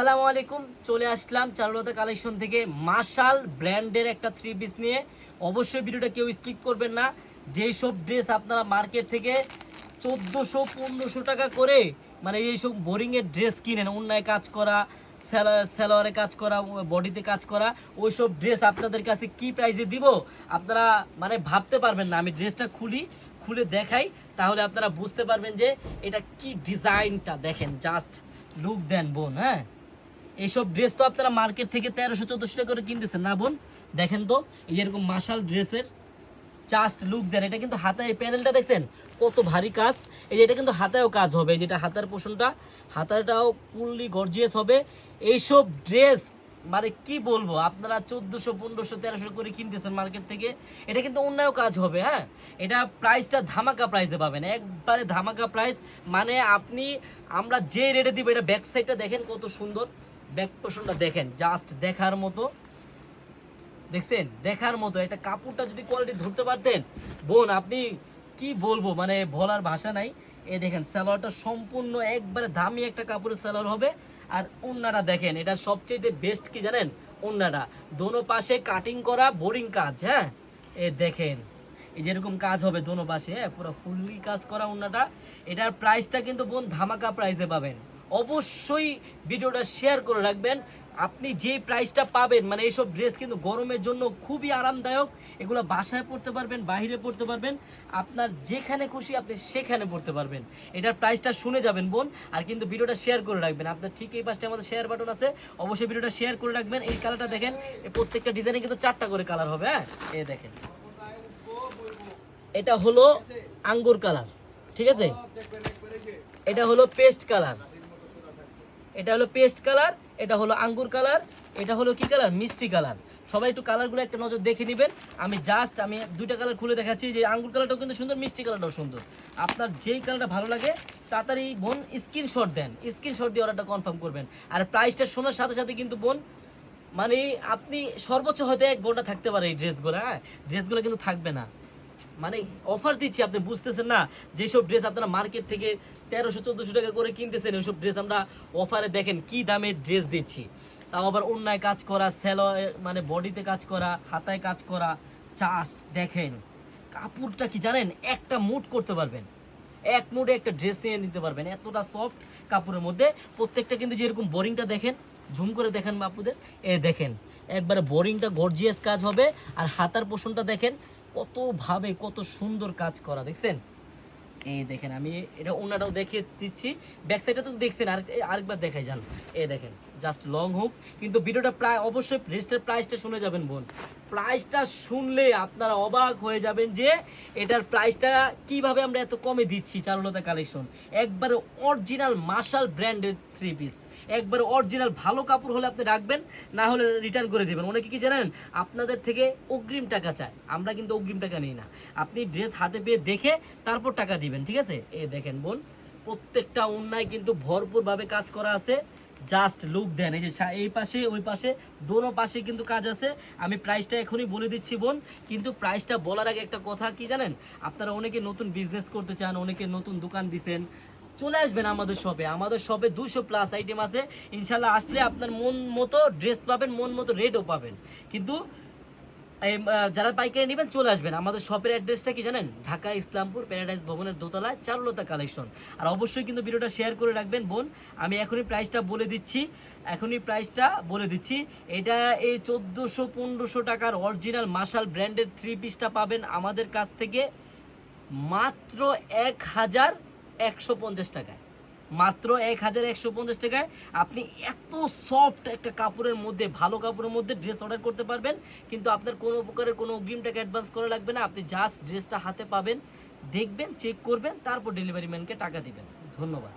আসসালামু আলাইকুম। চলে আসলাম চারুলতা কালেকশন থেকে। মাশাল ব্র্যান্ডের একটা থ্রি পিস নিয়ে। অবশ্যই ভিডিওটা কেউ স্কিপ করবেন না। যেই সব ড্রেস আপনারা মার্কেট থেকে চোদ্দোশো, পনেরোশো টাকা করে মানে এইসব বোরিংয়ের ড্রেস কিনেন অন্যায় কাজ করা স্যালোয়ারে কাজ করা, বডিতে কাজ করা ওইসব ড্রেস আপনাদের কাছে কি প্রাইসে দিব, আপনারা মানে ভাবতে পারবেন না। আমি ড্রেসটা খুলি, খুলে দেখাই, তাহলে আপনারা বুঝতে পারবেন যে এটা কি ডিজাইনটা দেখেন জাস্ট লুক দেন বোন হ্যাঁ? এইসব ড্রেস তো আপনারা মার্কেট থেকে তেরোশো, চোদ্দোশো টাকা করে কিনতেছেন। না বোন, দেখেন তো, এই যে এরকম মার্শাল ড্রেসের জাস্ট লুক দেন, এটা কিন্তু হাতে এই প্যানেলটা দেখছেন? কত ভারী কাজ। এই যে এটা কিন্তু হাতেও কাজ হবে যেটা হাতার পোষণটা, হাতাটাও ফুললি গর্জিয়াস হবে। এইসব ড্রেস মানে কি বলব, আপনারা চোদ্দোশো, পনেরোশো, তেরোশো করে কিনতেছেন মার্কেট থেকে, এটা কিন্তু অন্যায় কাজ হবে হ্যাঁ? এটা প্রাইসটা ধামাকা প্রাইসে পাবেন, একবারে ধামাকা প্রাইস মানে আপনি, আমরা যে রেটে দিব, এটা ব্যাক সাইডটা দেখেন কত সুন্দর। ব্যাক পোষণটা দেখেন জাস্ট দেখার মতো। দেখছেন? দেখার মতো, একটা কাপড়টা যদি কোয়ালিটি ধরতে পারতেন। বোন, আপনি কি বলব? মানে বলার ভাষা নাই। এ দেখেন, সালোয়ারটা সম্পূর্ণ একবারে দামি একটা কাপড়ের সালোয়ার হবে। আর ওন্নাটা দেখেন, এটা সবচেয়ে বেস্ট কি জানেন? ওন্নাটা। দোনো পাশে কাটিং করা বোরিং কাজ হ্যাঁ? এ দেখেন, এই যেরকম কাজ হবে দোনো পাশে হ্যাঁ? পুরো ফুললি কাজ করা ওন্নাটা। এটার প্রাইসটা কিন্তু বোন ধামাকা প্রাইসে পাবেন। অবশ্যই ভিডিওটা শেয়ার করে রাখবেন। আপনি যে প্রাইসটা পাবেন মানে এইসব ড্রেস কিন্তু গরমের জন্য খুবই আরামদায়ক। এগুলো বাসায় পড়তে পারবেন বাইরে পড়তে পারবেন। আপনার যেখানে খুশি আপনি সেখানে পড়তে পারবেন। এটার প্রাইসটা শুনে যাবেন বোন, আর কিন্তু ভিডিওটা শেয়ার করে রাখবেন। আপনার ঠিক এই পাশে আমাদের শেয়ার বাটন আছে, অবশ্যই ভিডিওটা শেয়ার করে রাখবেন। এই কালারটা দেখেন প্রত্যেকটা ডিজাইনে কিন্তু চারটা করে কালার হবে হ্যাঁ? এই দেখেন। এটা হলো আঙ্গুর কালার ঠিক আছে? এটা হলো পেস্ট কালার এটা হলো পেস্ট কালার, এটা হলো আঙ্গুর কালার, এটা হলো কি কালার? মিষ্টি কালার। সবাই একটু কালারগুলো একটা নজর দেখে নেবেন। আমি জাস্ট আমি দুইটা কালার খুলে দেখাচ্ছি, যে আঙ্গুর কালারটাও কিন্তু সুন্দর, মিষ্টি কালারটাও সুন্দর। আপনার যেই কালারটা ভালো লাগে, তাড়াতাড়ি বোন স্ক্রিনশট দেন। স্ক্রিনশট দিয়ে অর্ডারটা কনফার্ম করবেন। আর প্রাইসটা শোনার সাথে সাথে কিন্তু বোন মানে আপনি সর্বোচ্চ হয়তো এক ঘণ্টা থাকতে পারে এই ড্রেসগুলো হ্যাঁ? ড্রেসগুলো কিন্তু থাকবে না। মানে অফার দিচ্ছি, আপনি বুঝতেছেন না? যেসব ড্রেস আপনারা মার্কেট থেকে তেরোশো, চোদ্দোশো টাকা করে কিনতেছেন, ওইসব ড্রেস আমরা অফারে দেখেন কি দামে ড্রেস দিচ্ছি। তাও আবার অন্যায় কাজ করা স্যালো মানে বডিতে কাজ করা, হাতায় কাজ করা জাস্ট দেখেন। কাপড়টা কি জানেন? একটা মুট করতে পারবেন। এক মুডে একটা ড্রেস নিয়ে নিতে পারবেন। এতটা সফট কাপড়ের মধ্যে প্রত্যেকটা কিন্তু যেরকম বোরিংটা দেখেন ঝুম করে দেখেন বাপুদের, এ দেখেন, একবারে বোরিংটা গর্জিয়াস কাজ হবে, আর হাতার পোষণটা দেখেন কতভাবে কত সুন্দর কাজ করা, দেখছেন? এই দেখেন, আমি এটা ওনাটাও দেখিয়ে দিচ্ছি। ব্যাক সাইডটা তো দেখছেন, আর আরেকবার দেখাই যান। এই দেখেন জাস্ট লং হুক কিন্তু ভিডিওটা প্রায় অবশ্যই ড্রেসটার প্রাইসটা শুনে যাবেন, বোন। প্রাইসটা শুনলে আপনারা অবাক হয়ে যাবেন যে এটার প্রাইসটা কীভাবে আমরা এত কমে দিচ্ছি, চারুলতা কালেকশন একবারে অরিজিনাল মার্শাল ব্র্যান্ডের থ্রি পিস একবারে অরিজিনাল ভালো কাপড় হলে আপনি রাখবেন, না হলে রিটার্ন করে দেবেন। অনেকে কি জানেন? আপনাদের থেকে অগ্রিম টাকা চায়। আমরা কিন্তু অগ্রিম টাকা নিই না। আপনি ড্রেস হাতে পেয়ে দেখে তারপর টাকা দিবেন, ঠিক আছে? এ দেখেন বোন, প্রত্যেকটা অন্যায় কিন্তু ভরপুরভাবে কাজ করা আছে। জাস্ট লুক দেন, এই যে এই পাশে, ওই পাশে, দোনো পাশে কিন্তু কাজ আছে। আমি প্রাইসটা এখনই বলে দিচ্ছি বোন, কিন্তু প্রাইসটা বলার আগে একটা কথা কি জানেন? আপনারা অনেকে নতুন বিজনেস করতে চান, অনেকে নতুন দোকান দিছেন চলে আসবেন আমাদের শপে আমাদের শপে দুশো প্লাস আইটেম আছে। ইনশাল্লাহ আসলে আপনার মন মতো ড্রেস পাবেন, মন মতো রেটও পাবেন। কিন্তু যারা পাইকারি নেবেন চলে আসবেন। আমাদের শপের অ্যাড্রেসটা কি জানেন? ঢাকা ইসলামপুর প্যারাডাইস ভবনের দোতলায় চারুলতা কালেকশন আর অবশ্যই কিন্তু ভিডিওটা শেয়ার করে রাখবেন, বোন। আমি এখনই প্রাইসটা বলে দিচ্ছি। এখনই প্রাইসটা বলে দিচ্ছি। এটা এই চোদ্দোশো, পনেরোশো টাকার অরিজিনাল মার্শাল ব্র্যান্ডের থ্রি পিসটা পাবেন আমাদের কাছ থেকে মাত্র এক হাজার একশো পঞ্চাশ টাকায়। মাত্র এক হাজার একশো পঞ্চাশ টাকায় আপনি এত সফট একটা কাপড়ের মধ্যে, ভালো কাপড়ের মধ্যে ড্রেস অর্ডার করতে পারবেন। কিন্তু আপনার কোনো প্রকারের কোনো অগ্রিম টাকা অ্যাডভান্স করা লাগবে না। আপনি জাস্ট ড্রেসটা হাতে পাবেন, দেখবেন চেক করবেন, তারপর ডেলিভারি ম্যানকে টাকা দিবেন। ধন্যবাদ।